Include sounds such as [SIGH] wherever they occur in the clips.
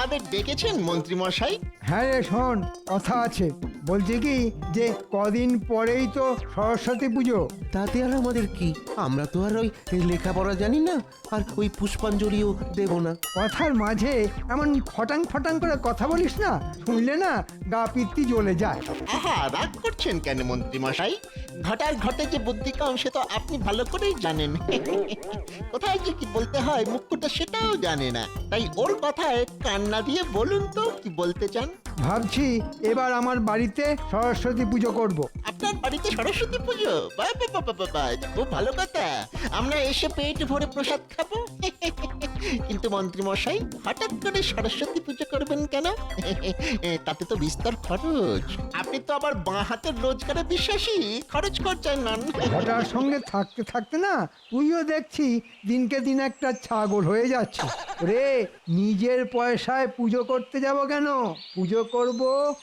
আমাদের ডেকেছেন মন্ত্রী মশাই হ্যাঁ রে শোন কথা আছে। বলছি কি যে কদিন পরেই তো সরস্বতী পুজো। তাতে আর আমাদের কি? আমরা তো আর ওই লেখাপড়া জানি না আর ওই পুষ্পাঞ্জলিও দেব না। কথার মাঝে এমন ফটাং ফটাং করে কথা বলিস না শুনলে না গা পিত্তি জ্বলে যায়। আহা রাগ করছেন কেন মন্ত্রী মশাই ঘটার ঘটে যে বুদ্ধি কম সে তো আপনি ভালো করেই জানেন। কোথায় যে কি বলতে হয় মুখ্যটা সেটাও জানে না। তাই ওর কথায় কান্না দিয়ে বলুন তো কি বলতে চান? ভাবছি এবার আমার বাড়িতে সরস্বতী পুজো করব। আপনার বাড়িতে সরস্বতী পুজো? বাহ, খুব ভালো কথা। আমরা এসে পেট ভরে প্রসাদ খাব। কিন্তু মন্ত্রী মশাই হঠাৎ করে সরস্বতী পুজো করবেন কেন? তাতে তো বিস্তর খরচ। আপনি তো আবার বাঁ হাতের রোজগারে বিশ্বাসী। খরচ করছেন না সঙ্গে থাকতে থাকতে না তুইও দেখছি দিনকে দিন একটা ছাগল হয়ে যাচ্ছে। রে, নিজের পয়সায় পুজো করতে যাব কেন? পুজো করব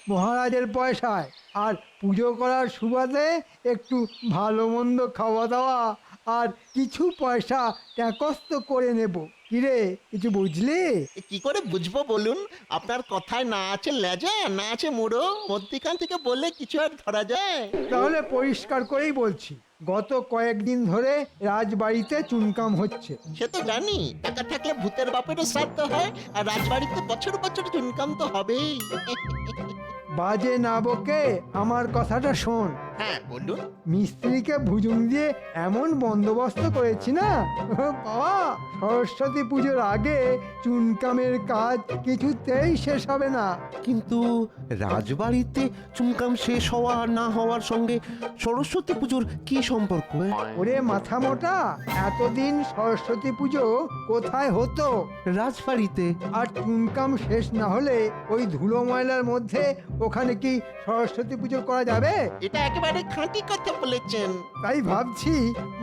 মহারাজের পয়সায়। আর পুজো করার সুবাদে একটু ভালো মন্দ খাওয়া দাওয়া আর কিছু পয়সা ট্যাকস্ত করে নেব। কিরে কিছু বুঝলি? কি করে বুঝব বলুন? আপনার কথায় না আছে লেজা না আছে মুড়ো মধ্যিখান থেকে বললে কিছু আর ধরা যায়। তাহলে পরিষ্কার করেই বলছি গত কয়েকদিন ধরে রাজবাড়িতে চুনকাম হচ্ছে। সে তো জানি টাকা থাকলে ভূতের বাপেরও শ্রাদ্ধ হয় আর রাজবাড়িতে বছর বছর ইনকাম তো হবেই। [LAUGHS] বাজে না বকে আমার কথাটা শোন। হ্যাঁ বলুন। মিস্ত্রিকে ভুজুং দিয়ে এমন বন্দোবস্ত করেছি না? বাবা সরস্বতী পুজোর আগে চুনকামের কাজ কিছুতেই শেষ হবে না। কিন্তু রাজবাড়িতে চুমকাম শেষ হওয়া আর না হওয়ার সঙ্গে সরস্বতী পুজোর কি সম্পর্ক ওরে মাথা মোটা এতদিন সরস্বতী পুজো কোথায় হতো? রাজবাড়িতে। আর চুনকাম শেষ না হলে ওই ধুলো ময়লার মধ্যে ওখানে কি সরস্বতী পুজো করা যাবে? এটা একেবারে খাঁটি কথা বলেছেন। তাই ভাবছি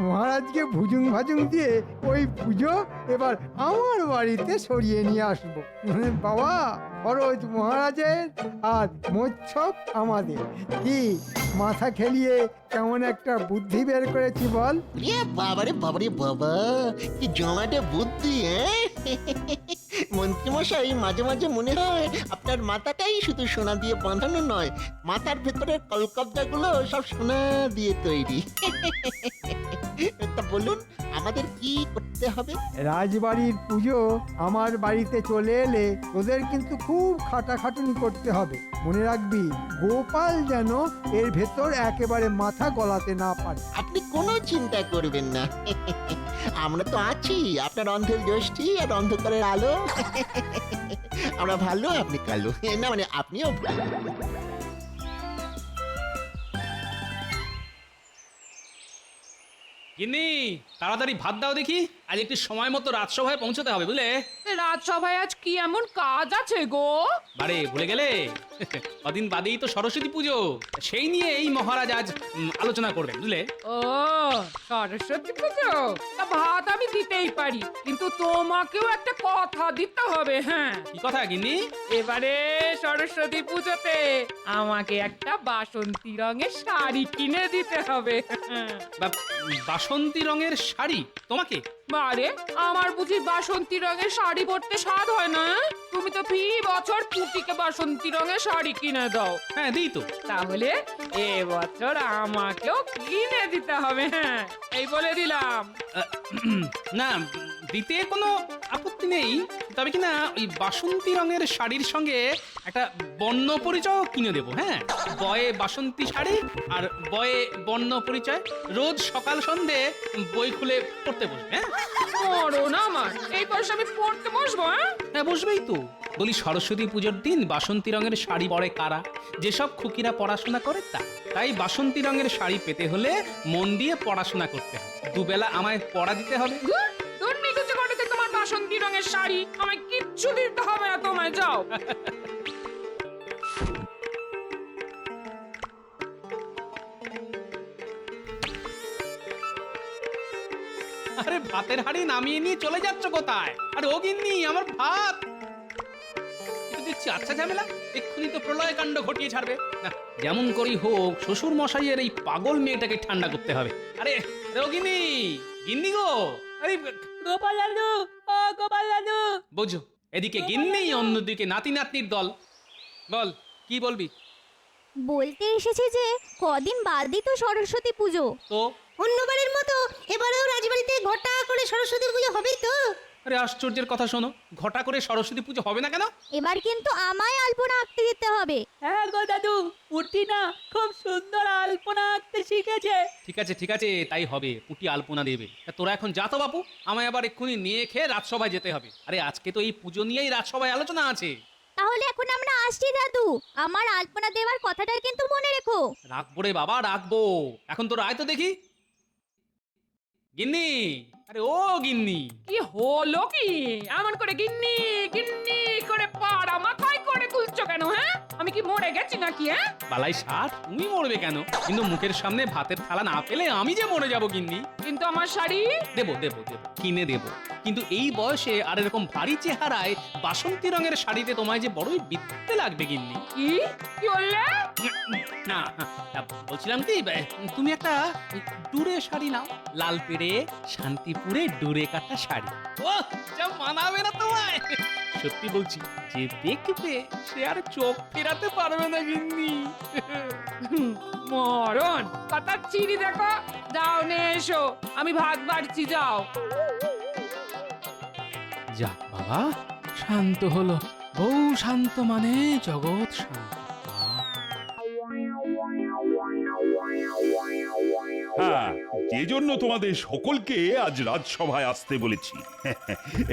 মহারাজকে ভুজুং ভাজুং দিয়ে ওই পুজো এবার আমার বাড়িতে সরিয়ে নিয়ে আসব। বাবা খরচ মহারাজের আর মোচ্ছব আমাদের। কি মাথা খেলিয়ে কেমন একটা বুদ্ধি বের করেছি বল? বাবারে বাবারে বাবা কি জমাটে বুদ্ধি হ্যাঁ? মন্ত্রীমশাই, মাঝে মাঝে মনে হয় আপনার মাথাটাই শুধু সোনা দিয়ে বাঁধানো নয়, মাথার ভেতরের কলকবজাগুলো সব সোনা দিয়ে তৈরি। [LAUGHS] তা বলুন আমাদের কি করতে হবে? রাজবাড়ির পুজো আমার বাড়িতে চলে এলে ওদের কিন্তু খুব খাটাখাটুনি করতে হবে। মনে রাখবি গোপাল যেন এর ভেতর একেবারে মাথা গলাতে না পারে। আপনি কোনো চিন্তা করবেন না। আমরা তো আছি আপনার অন্ধের জ্যোষ্ঠী আর অন্ধকারের আলো। আমরা ভালো আপনি কালো। না মানে আপনিও ভালো। গিন্নি তাড়াতাড়ি ভাত দাও দেখি। আজ একটু সময় মতো রাজসভায় পৌঁছতে হবে বুঝলে? রাজসভায় আজ কি এমন কাজ আছে গো? বারে ভুলে গেলে? [LAUGHS] কদিন বাদেই তো সরস্বতী পুজো। সেই নিয়ে এই মহারাজ আজ উম, আলোচনা করবেন বুঝলে? ও সরস্বতী পুজো? তা ভাত আমি দিতেই পারি কিন্তু তোমাকেও একটা কথা দিতে হবে হ্যাঁ? কি কথা গিন্নি? এবারে সরস্বতী পুজোতে আমাকে একটা বাসন্তী রঙের শাড়ি কিনে দিতে হবে বা- বাসন্তী রঙের শাড়ি? তোমাকে? বারে আমার বুঝি বাসন্তী রঙের শাড়ি পরতে স্বাদ হয় না তুমি তো ফি বছর পুটিকে বাসন্তী রঙের শাড়ি কিনে দাও। হ্যাঁ দিই তো। তাহলে এবছর আমাকেও কিনে দিতে হবে হ্যাঁ? এই বলে দিলাম। আহ, না দিতে কোনো আপত্তি নেই। তবে কি না ওই বাসন্তী রঙের শাড়ির সঙ্গে একটা বর্ণ পরিচয় কিনে দেবো হ্যাঁ? বয়ে বাসন্তী শাড়ি আর বয়ে বর্ণ পরিচয় রোজ সকাল সন্ধে বই খুলে পড়তে বসবে হ্যাঁ? না আমার এই পয়সা আমি পড়তে বসবো হ্যাঁ? হ্যাঁ বসবেই তো। বলি সরস্বতী পুজোর দিন বাসন্তী রঙের শাড়ি পরে কারা? যেসব খুকিরা পড়াশোনা করে তা। তাই বাসন্তী রঙের শাড়ি পেতে হলে মন দিয়ে পড়াশোনা করতে হবে। দুবেলা আমায় পড়া দিতে হবে। শাড়ি আমায় কিচ্ছু দিতে হবে না তোমায় যাও। আরে ভাতের হাড়ি নামিয়ে নিয়ে চলে যাচ্ছ কোথায়? আরে ও গিন্নি আমার ভাত। দেখছি আচ্ছা ঝামেলা এক্ষুনি তো প্রলয় কাণ্ড ঘটিয়ে ছাড়বে। না যেমন করেই হোক শ্বশুর মশাইয়ের এই পাগল মেয়েটাকে ঠান্ডা করতে হবে। আরে ও গিন্নি গো। আরে গোপাল দাদু গোপাল দাদু বোঝো এদিকে গিন্নি অন্যদিকে নাতি নাতনির দল। বল কি বলবি? বলতে এসেছে যে কদিন বাদই তো সরস্বতী পুজো। তো? অন্যবারের মতো এবারেও রাজবাড়িতে ঘটা করে সরস্বতী পুজো হবেই তো। আরে আশ্চর্যের কথা শোনো ঘটা করে সরস্বতী পুজো হবে না কেন? এবার কিন্তু আমায় আলপনা আঁকতে দিতে হবে। হ্যাঁ গো দাদু পুটি না খুব সুন্দর আলপনা আঁকতে শিখেছে। ঠিক আছে ঠিক আছে তাই হবে পুটি আলপনা দেবে। তা তোরা এখন যা তো বাপু আমায় আবার এক্ষুনি নিয়ে খেয়ে রাজসভায় যেতে হবে। আরে আজকে তো এই পুজো নিয়েই রাজসভায় আলোচনা আছে। তাহলে এখন আমরা আসছি দাদু আমার আলপনা দেওয়ার কথাটা কিন্তু মনে রেখো। রাখব রে বাবা রাখব। এখন তোর আয় তো দেখি। গিন্নি আরে ও গিন্নি। কি হলো কি? এমন করে গিন্নি গিন্নি করে পাড়া মাথায় করে তুলছো কেন হ্যাঁ? আমি কি মরে গেছি নাকি হ্যাঁ? বালাই ষাট তুমি মরবে কেন? কিন্তু মুখের সামনে ভাতের থালা না পেলে আমি যে মরে যাব গিন্নি। কিন্তু আমার শাড়ি? দেবো দেবো দেবো কিনে দেবো। কিন্তু এই বয়সে আর এরকম ভারী চেহারায় বাসন্তী রঙের শাড়িতে তোমায় যে বড়ই বিদ্যে লাগবে গিন্নি। কি? কি বললে? না তা বলছিলাম কি তুমি একটা ডুরে শাড়ি নাও লাল পেড়ে শান্তিপুরে ডুরে কাটা শাড়ি। ও যা মানাবে না তোমায়। সত্যি বলছি যে দেখবে সে আর চোখ ফেরাতে পারবে না গিন্নি। মরণ কথা চিনি দেখো যাও নে এসো আমি ভাত বাড়ছি যাও। যাক বাবা শান্ত হলো। বউ শান্ত মানে জগৎ শান্ত। হ্যাঁ যে জন্য তোমাদের সকলকে আজ রাজসভায় আসতে বলেছি।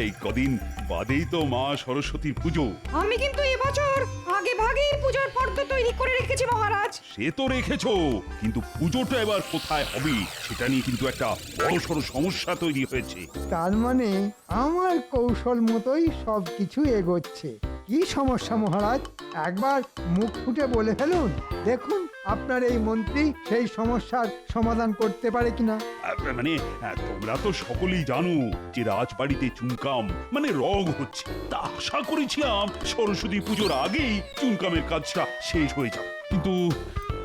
এই কদিন বাদেই তো মা সরস্বতীর পুজো। আমি কিন্তু এবছর আগে ভাগেই পুজোর ফর্দ তৈরি করে রেখেছি মহারাজ। সে তো রেখেছো কিন্তু পুজোটা এবার কোথায় হবে সেটা নিয়ে কিন্তু একটা বড় সড় সমস্যা তৈরি হয়েছে। তার মানে আমার কৌশল মতোই সব কিছু এগোচ্ছে। কি সমস্যা মহারাজ? একবার মুখ ফুটে বলে ফেলুন। দেখুন। আপনার এই মন্ত্রী সেই সমস্যার সমাধান করতে পারে কিনা? আহ, মানে আহ, তোমরা তো সকলেই জানো যে রাজবাড়িতে চুনকাম মানে রগ হচ্ছে। তা আশা করেছিলাম সরস্বতী পুজোর আগেই চুনকামের কাজটা শেষ হয়ে যাবে। কিন্তু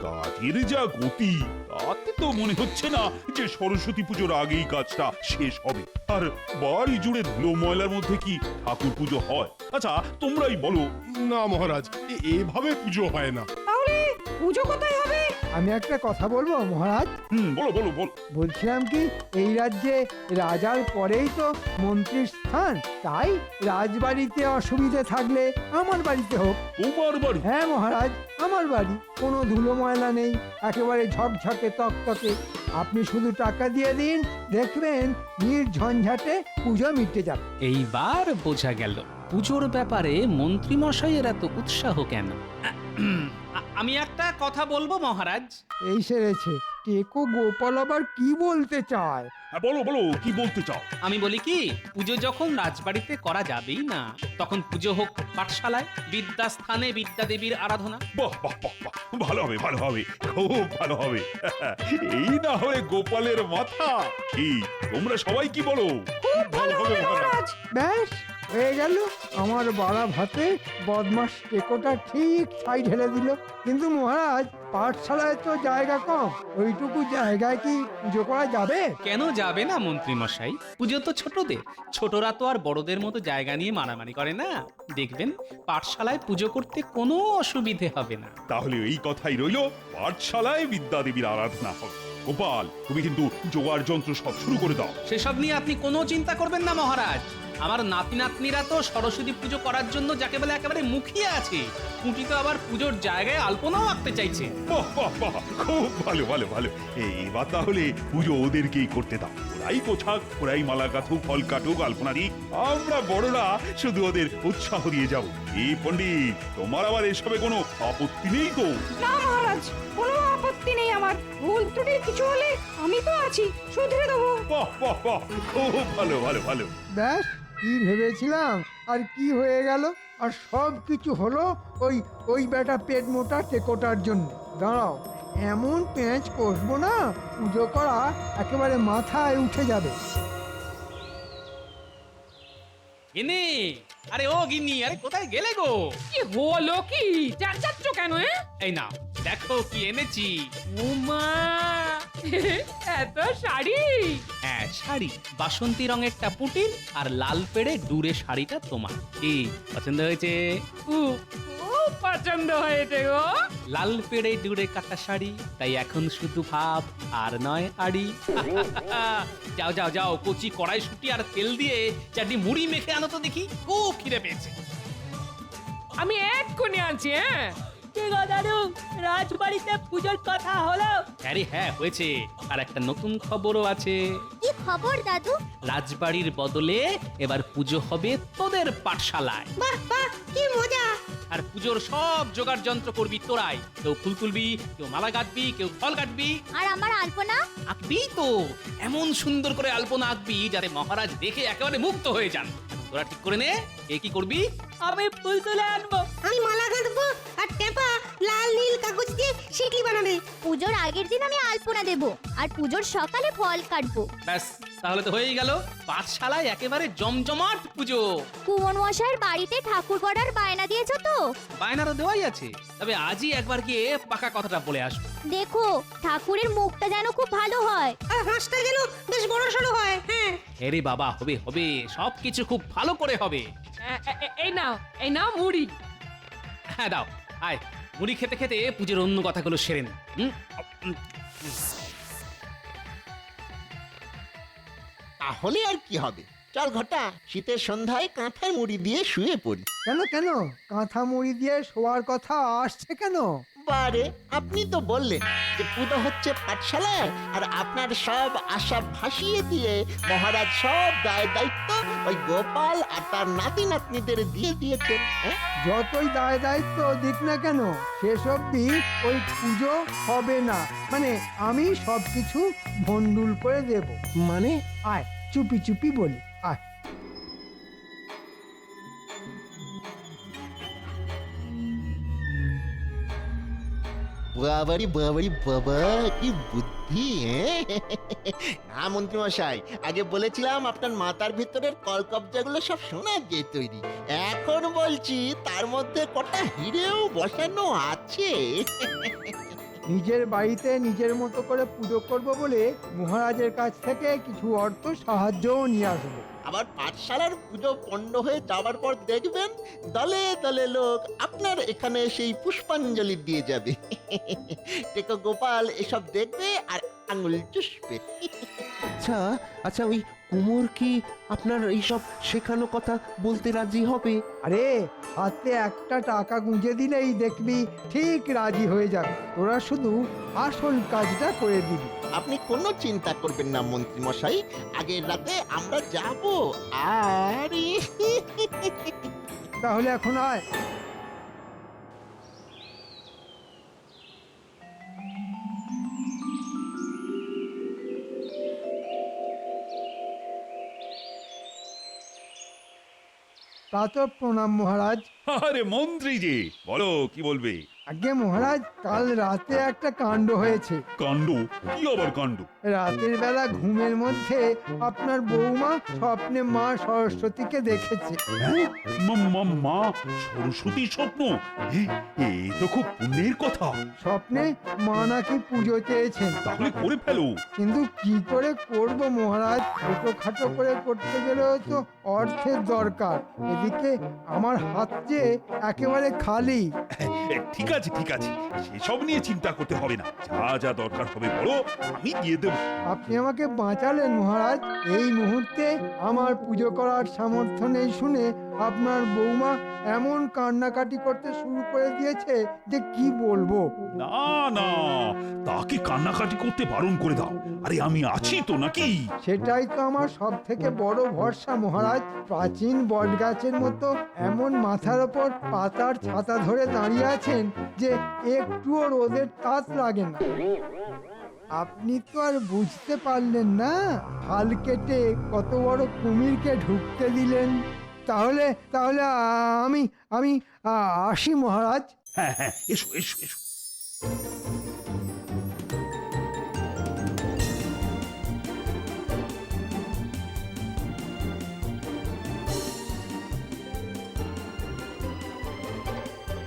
কাজের যা গতি তাতে তো মনে হচ্ছে না যে সরস্বতী পুজোর আগেই কাজটা শেষ হবে। আর বাড়ি জুড়ে ধুলো ময়লার মধ্যে কি ঠাকুর পুজো হয়? আচ্ছা তোমরাই বলো। না মহারাজ এ- এভাবে পুজো হয় না। পুজো কোথায় হবে? আমি একটা কথা বলব মহারাজ? হুম বলো বলো বলো। বলছিলাম কি এই রাজ্যে রাজার পরেই তো মন্ত্রীর স্থান। তাই রাজবাড়িতে অসুবিধে থাকলে আমার বাড়িতে হোক। তোমার বাড়ি? হ্যাঁ মহারাজ আমার বাড়ি। কোনো ধুলো ময়লা নেই একেবারে ঝকঝকে তকতকে। আপনি শুধু টাকা দিয়ে দিন দেখবেন নির্ঝঞ্ঝাটে পুজো মিটে যাবে। এইবার বোঝা গেল। পুজোর ব্যাপারে মন্ত্রী মশাইয়ের এত উৎসাহ কেন? আমি একটা কথা বলব মহারাজ? এই সেরেছে। টেকো গোপাল আবার কি বলতে চায়? হ্যাঁ বলো বলো কি বলতে চাও? আমি বলি কি পুজো যখন রাজবাড়িতে করা যাবেই না তখন পুজো হোক পাঠশালায় বিদ্যাস্থানে বিদ্যাদেবীর আরাধনা। বাহ বাহ বাহ বাহ ভালো হবে ভালো হবে খুব ভালো হবে। [LAUGHS] এই না হয়ে গোপালের মাথা। কি তোমরা সবাই কি বলো? ভালো হবে মহারাজ। ব্যাস হয়ে গেল। আমার বাড়া ভাতে বদমাস টেকোটা ঠিক সাইড ঢেলে দিল। কিন্তু মহারাজ পাঠশালায় তো জায়গা কম। ওইটুকু জায়গায় কি পুজো করা যাবে? কেন যাবে না মন্ত্রী মশাই পুজো তো ছোটদের। ছোটরা তো আর বড়দের মতো জায়গা নিয়ে মারামারি করে না। দেখবেন পাঠশালায় পুজো করতে কোনো অসুবিধে হবে না। তাহলে এই কথাই রইল পাঠশালায় বিদ্যাদেবীর আরাধনা হবে। গোপাল তুমি কিন্তু জোগাড় যন্ত্র সব শুরু করে দাও। সেসব নিয়ে আপনি কোনো চিন্তা করবেন না মহারাজ। আমার নাতি নাতনিরা তো সরস্বতী পুজো করার জন্য যাকে বলে একেবারে মুখিয়ে আছে। কুটি তো আবার পুজোর জায়গায় আলপনাও আঁকতে চাইছে। বাহ বাহ বাহ খুব ভালো ভালো ভালো। এবার তাহলে পুজো ওদেরকেই করতে দাও। ওরাই পোছাক ওরাই মালা কাটুক ফল কাটুক আলপনা দিক। আমরা বড়রা শুধু ওদের উৎসাহ দিয়ে যাব। এই পণ্ডিত তোমার আবার এসবে কোনো আপত্তি নেই তো না মহারাজ কোনো আপত্তি নেই আমার। ভুল ত্রুটি কিছু হলে আমি তো আছি শুধরে দেবো। বাহ বাহ বাহ খুব ভালো ভালো ভালো। ব্যাস কি ভেবেছিলাম? আর কি হয়ে গেল? আর সব কিছু হলো ওই ওই বেটা পেট মোটা টেকোটার জন্য। দাঁড়াও এমন পেঁচ কষবো না পুজো করা একেবারে মাথায় উঠে যাবে। গিনি আরে ও গিন্নি আরে কোথায় গেলে গো? কি হলো কি? যাচ্ছ কেন হ্যাঁ এই না দেখো কি এনেছি। উমা! [LAUGHS] এত শাড়ি। হ্যাঁ শাড়ি। বাসন্তী রঙেরটা পুটির আর লাল পেড়ে ডুরে শাড়িটা তোমার। কি পছন্দ হয়েছে? খুব খুব পছন্দ হয়েছে গো। লাল পেড়ে ডুরে কাটা শাড়ি তাই এখন শুধু ভাব আর নয় আড়ি। [LAUGHS] যাও যাও যাও কচি কড়াই শুটি আর তেল দিয়ে চারটি মুড়ি মেখে আনো তো দেখি। খুব খিদে পেয়েছে। আমি এক্ষুনি আছি হ্যাঁ? কি গো দাদু রাজবাড়িতে পুজোর কথা হলো। আরে হ্যাঁ হয়েছে। আর একটা নতুন খবরও আছে। কি খবর দাদু? রাজবাড়ির বদলে এবার পুজো হবে তোদের পাঠশালায়। বাহ বাহ কি মজা! আর পুজোর সব জোগাড় যন্ত্র করবি তোরাই। কেউ ফুল তুলবি কেউ মালা গাঁথবি কেউ ফল কাটবি। আর আমার আলপনা? আঁকবি তো। এমন সুন্দর করে আলপনা আঁকবি যাতে মহারাজ দেখে একেবারে মুক্ত হয়ে যান। তোরা ঠিক করে নে কে কি করবি? আমি ফুল তুলে আনব। আমি মালা গাঁথবো আর টেপা লাল নীল কাগজ দিয়ে শিকলি বানাবে। পুজোর আগের দিন আমি আলপনা দেব আর পুজোর সকালে ফল কাটবো। ব্যাস তাহলে তো হয়েই গেল। পাঠশালায় একেবারে জমজমাট পুজো। কুমন মশাইয়ের বাড়িতে ঠাকুর গড়ার বায়না দিয়েছ তো? বায়নারও দেওয়াই আছে। তবে আজই একবার গিয়ে পাকা কথাটা বলে আসব। দেখো ঠাকুরের মুখটা যেন খুব ভালো হয়। আর হাঁসটা যেন বেশ বড় সড়ো হয়। হ্যাঁ হেরে বাবা হবে হবে। সবকিছু খুব ভালো করে হবে। এই নাও এই নাও মুড়ি। হ্যাঁ দাও। আয়। মুড়ি খেতে খেতে পুজোর অন্য কথাগুলো সেরে নে। হুম? তাহলে আর কি হবে? চল ঘটা শীতের সন্ধ্যায় কাঁথায় মুড়ি দিয়ে শুয়ে পড়ি। কেন কেন? কাঁথা মুড়ি দিয়ে শোয়ার কথা আসছে কেন? বারে আপনি তো বললেন যে পুজো হচ্ছে পাঠশালায় আর আপনার সব আশা ভাসিয়ে দিয়ে মহারাজ সব দায় দায়িত্ব ওই গোপাল আর তার নাতি নাতনিদের দিয়ে দিয়েছেন হ্যাঁ? যতই দায় দায়িত্ব দিক না কেন শেষ অবধি ওই পুজো হবে না। মানে আমি সব কিছু ভন্ডুল করে দেব। মানে? আয় চুপি চুপি বলি। বাবারি বাবারি, বাবা, কি বুদ্ধি হ্যাঁ? না মন্ত্রী মশাই আগে বলেছিলাম আপনার মাথার ভিতরের কলকবজাগুলো সব সোনার দিয়ে তৈরি এখন বলছি, তার মধ্যে কটা হিরেও বসানো আছে নিজের বাড়িতে নিজের মতো করে পুজো করব বলে মহারাজের কাছ থেকে কিছু অর্থ সাহায্যও নিয়ে আসব। আবার পাঠশালার পুজো পণ্ড হয়ে যাওয়ার পর দেখবেন দলে দলে লোক আপনার এখানে সেই পুষ্পাঞ্জলি দিয়ে যাবে। টেকো গোপাল এসব দেখবে আর আঙুল চুষবে। আচ্ছা আচ্ছা ওই কুমোর কি আপনার এইসব শেখানো কথা বলতে রাজি হবে? আরে হাতে একটা টাকা গুঁজে দিলেই দেখবি ঠিক রাজি হয়ে যাবে। তোরা শুধু আসল কাজটা করে দিবি। আপনি কোনো চিন্তা করবেন না মন্ত্রী মশাই আগের রাতে আমরা যাব। আর তাহলে এখন আয়। তা তো প্রণাম মহারাজ। আরে মন্ত্রী যে বলো কি বলবে? আগে মহারাজ কাল রাতে একটা কাণ্ড হয়েছে। কাণ্ড? কি আবার কাণ্ড? রাতের বেলা ঘুমের মধ্যে আপনার বৌমা স্বপ্নে মা সরস্বতীকে দেখেছে। হ্যাঁ? মা- মা- মা সরস্বতী স্বপ্ন? এ এ তো খুব পুণ্যের কথা। স্বপ্নে মা নাকি পুজো চেয়েছেন। তাহলে করে ফেলো। কিন্তু কি করে করব মহারাজ? ছোটখাটো করে করতে গেলেও তো অর্থের দরকার। এদিকে আমার হাত যে একেবারে খালি। ঠিক আছে ঠিক আছে। সেসব নিয়ে চিন্তা করতে হবে না। যা যা দরকার হবে বলো আমি দিয়ে দেবো। আপনি আমাকে বাঁচালেন মহারাজ। এই মুহূর্তে আমার পুজো করার সামর্থ্য নেই শুনে আপনার বৌমা এমন কান্নাকাটি করতে শুরু করে দিয়েছে যে কি বলব? না না তাকে কান্নাকাটি করতে বারণ করে দাও। আরে আমি আছি তো নাকি? সেটাই তো আমার সব থেকে বড় ভরসা মহারাজ। প্রাচীন বটগাছের মতো এমন মাথার ওপর পাতার ছাতা ধরে দাঁড়িয়ে আছেন যে একটুও রোদের তাত লাগে না। আপনি তো আর বুঝতে পারলেন না হাল কেটে কত বড় কুমিরকে ঢুকতে দিলেন। তাহলে তাহলে আমি আমি আসি মহারাজ। হ্যাঁ হ্যাঁ এসো এসো এসো।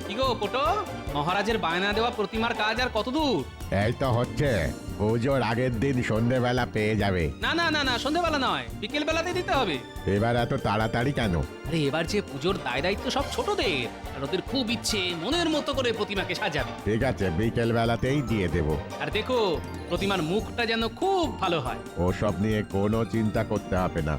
কি গো পোটো মহারাজের বায়না দেওয়া প্রতিমার কাজ আর কত দূর? এই তো হচ্ছে। পুজোর আগের দিন সন্ধেবেলা পেয়ে যাবে। না না না না সন্ধেবেলা নয় বিকেল বেলাতে দিতে হবে। এবার এত তাড়াতাড়ি কেন? আরে এবার যে পুজোর দায় দায়িত্ব সব ছোটদের আর ওদের খুব ইচ্ছে মনের মতো করে প্রতিমাকে সাজাবে। ঠিক আছে বিকেল বেলাতেই দিয়ে দেব। আর দেখো প্রতিমার মুখটা যেন খুব ভালো হয়। ওসব নিয়ে কোনো চিন্তা করতে হবে না।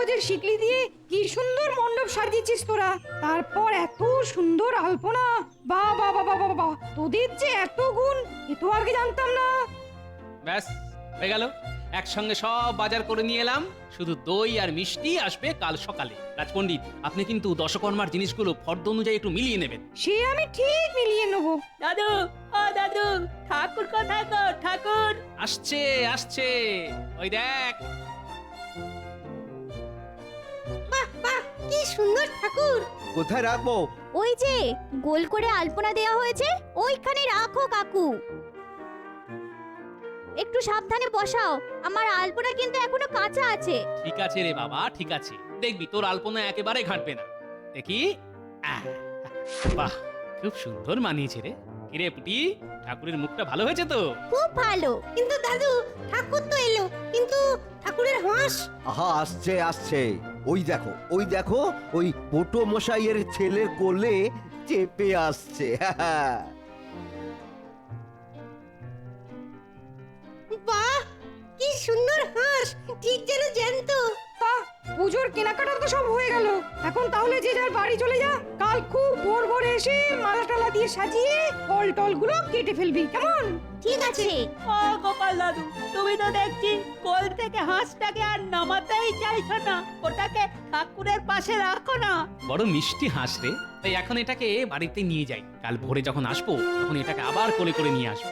কাগজের শিকলি দিয়ে কি সুন্দর মণ্ডপ সাজিয়েছিস তোরা। তারপর এত সুন্দর আলপনা। বাহ বাহ বাহ বাহ বাহ তোদের যে এত গুণ এ তো আগে জানতাম না। ব্যাস হয়ে গেল। একসঙ্গে সব বাজার করে নিয়ে এলাম। শুধু দই আর মিষ্টি আসবে কাল সকালে। রাজপণ্ডিত আপনি কিন্তু দশকর্মার জিনিসগুলো ফর্দ অনুযায়ী একটু মিলিয়ে নেবেন। সে আমি ঠিক মিলিয়ে নেব। দাদু ও দাদু ঠাকুর কোথায় গো ঠাকুর। আসছে আসছে। ওই দেখ। কি সুন্দর ঠাকুর। কোথায় রাখব? ওই যে গোল করে আলপনা দেওয়া হয়েছে ওইখানে রাখো কাকু। একটু সাবধানে বসাও আমার আলপনা কিন্তু এখনও কাঁচা আছে। ঠিক আছে রে বাবা ঠিক আছে। দেখবি তোর আলপনা একেবারে ঘাটবে না। দেখি। আহ, বাহ খুব সুন্দর মানিয়েছে রে। কিরে পুটি ঠাকুরের মুখটা ভালো হয়েছে তো? খুব ভালো। কিন্তু দাদু ঠাকুর তো এলো। কিন্তু ঠাকুরের হাঁস। আহা আসছে আসছে। ওই দেখো ওই দেখো, ওই পোটো মশাইয়ের ছেলের কোলে চেপে আসছে। বাহ, কি সুন্দর হাঁস, ঠিক যেন জ্যান্ত। পুজোর কেনাকাটা তো সব হয়ে গেল। এখন তাহলে যে যার বাড়ি চলে যা কাল খুব ভোর ভোরে এসে মালা টালা দিয়ে সাজিয়ে ফল টলগুলো কেটে ফেলবি কেমন? ঠিক আছে। ও গোপাল দাদু তুমি তো দেখছি কোল থেকে হাঁসটাকে আর নামাতেই চাইছো না। ওটাকে ঠাকুরের পাশে রাখো না। বড় মিষ্টি হাঁস রে। তাই এখন এটাকে বাড়িতে নিয়ে যাই। কাল ভোরে যখন আসব তখন এটাকে আবার কোলে করে নিয়ে আসব।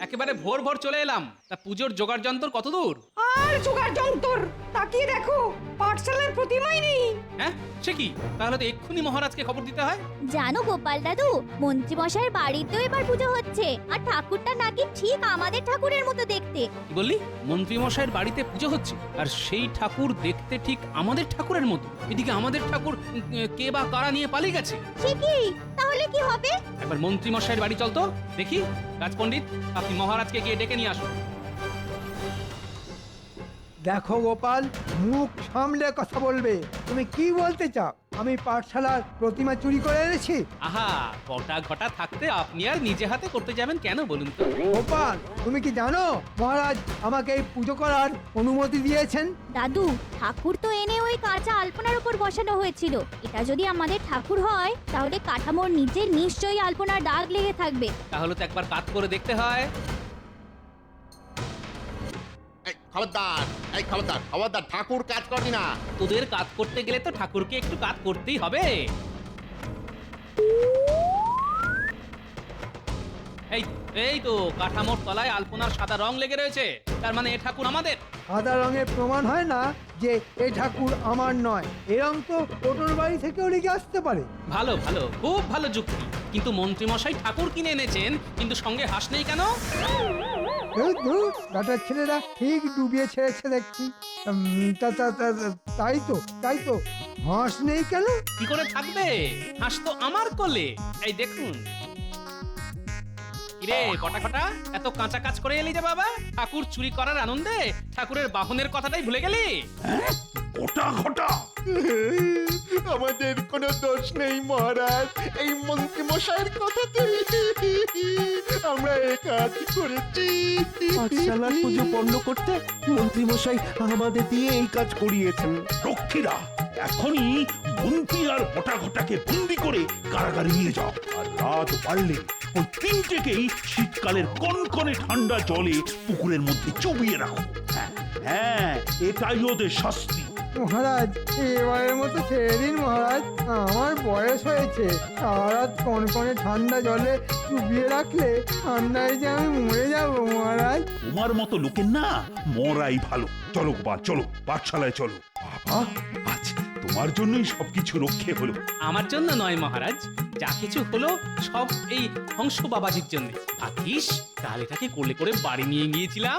একেবারে ভোর ভোর চলে এলাম। তা পুজোর জোগাড় যন্ত্র কত দূর? আর জোগাড় যন্তর। তাকিয়ে দেখো পাঠশালার প্রতিমাই নেই। হ্যাঁ? সে কি? তাহলে তো এক্ষুনি মহারাজকে খবর দিতে হয়? জানো গোপাল দাদু মন্ত্রী মশাইয়ের বাড়িতেও এবার পুজো হচ্ছে। আর ঠাকুরটা নাকি ঠিক আমাদের ঠাকুরের মতো দেখতে। কি বললি? মন্ত্রী মশাইয়ের বাড়িতে পুজো হচ্ছে? আর সেই ঠাকুর দেখতে ঠিক আমাদের ঠাকুরের মতো? এদিকে আমাদের ঠাকুর উম, কে বা কারা নিয়ে পালিয়ে গেছে? সে কি? তাহলে কি হবে? একবার মন্ত্রী মশাইয়ের বাড়ি চল তো দেখি। রাজপণ্ডিত আপনি মহারাজকে গিয়ে ডেকে নিয়ে আসুন। দেখো গোপাল মুখ সামলে কথা বলবে। তুমি কি বলতে চাও? আমি পাঠশালার প্রতিমা চুরি করে এনেছি। আহা কটা ঘটা থাকতে আপনি আর নিজে হাতে করতে যাবেন কেন বলুন তো? গোপাল তুমি কি জানো মহারাজ আমাকে এই পুজো করার অনুমতি দিয়েছেন? দাদু ঠাকুর তো এনে ওই কাঁচা আলপনার উপর বসানো হয়েছিল। এটা যদি আমাদের ঠাকুর হয় তাহলে কাঠামোর নিচে নিশ্চয়ই আলপনার দাগ লেগে থাকবে। তাহলে তো একবার কাত করে দেখতে হয়। খবরদার এই খবরদার খবরদার ঠাকুর কাজ করবি না। তোদের কাত করতে গেলে তো ঠাকুরকে একটু কাত করতেই হবে। এই এই তো কাঠামোর তলায় আলপনার সাদা রং লেগে রয়েছে। তার মানে এ ঠাকুর আমাদের। সাদা রঙের প্রমাণ হয় না যে এ ঠাকুর আমার নয়। এরম তো ওটোর বাড়ি থেকেও লেগে আসতে পারে। ভালো ভালো খুব ভালো যুক্তি। কিন্তু মন্ত্রীমশাই ঠাকুর কিনে এনেছেন কিন্তু সঙ্গে হাস নেই কেন? ধুর, ছেলেরা ঠিক ডুবিয়ে ছেড়েছে দেখছি। তা- তাই তো তাই তো। হাঁস নেই কেন? কি করে থাকবে? হাঁস তো আমার কোলে। এই দেখুন কিরে কটা কটা এত কাঁচা কাজ করে এলি যে বাবা? ঠাকুর চুরি করার আনন্দে ঠাকুরের বাহনের কথাটাই ভুলে গেলি? ঘটা আমাদের কোনো দোষ নেই মহারাজ। এই মন্ত্রী মশাইয়ের কথাতে আমরা এ কাজ করেছি। পাঠশালার পুজো বন্ধ করতে মন্ত্রী মশাই আমাদের দিয়ে এই কাজ করিয়েছেন। রক্ষীরা এখনই মন্ত্রী আর ঘটা ঘটাকে বন্দি করে কারাগারে নিয়ে যাও। আর রাত বাড়লে ওই তিনটেকেই শীতকালের কনকনে ঠান্ডা জলে পুকুরের মধ্যে চুবিয়ে রাখো। হ্যাঁ হ্যাঁ এটাই ওদের শাস্তি। মহারাজ এবারের মতো ছেড়ে দিন মহারাজ আমার বয়স হয়েছে। সারা কনকনে ঠান্ডা জলে চুবিয়ে রাখলে ঠান্ডায় যে আমি মরে যাব মহারাজ। তোমার মতো লোকের না মরাই ভালো। চলো গোপাল চলো পাঠশালায় চলো। বাবা আজ তোমার জন্যই সবকিছু রক্ষে হলো। আমার জন্য নয়, মহারাজ। যা কিছু হলো, সব এই হংস বাবাজির জন্য। আকিস তাহলে তাকে কোলে করে বাড়ি নিয়ে গিয়েছিলাম।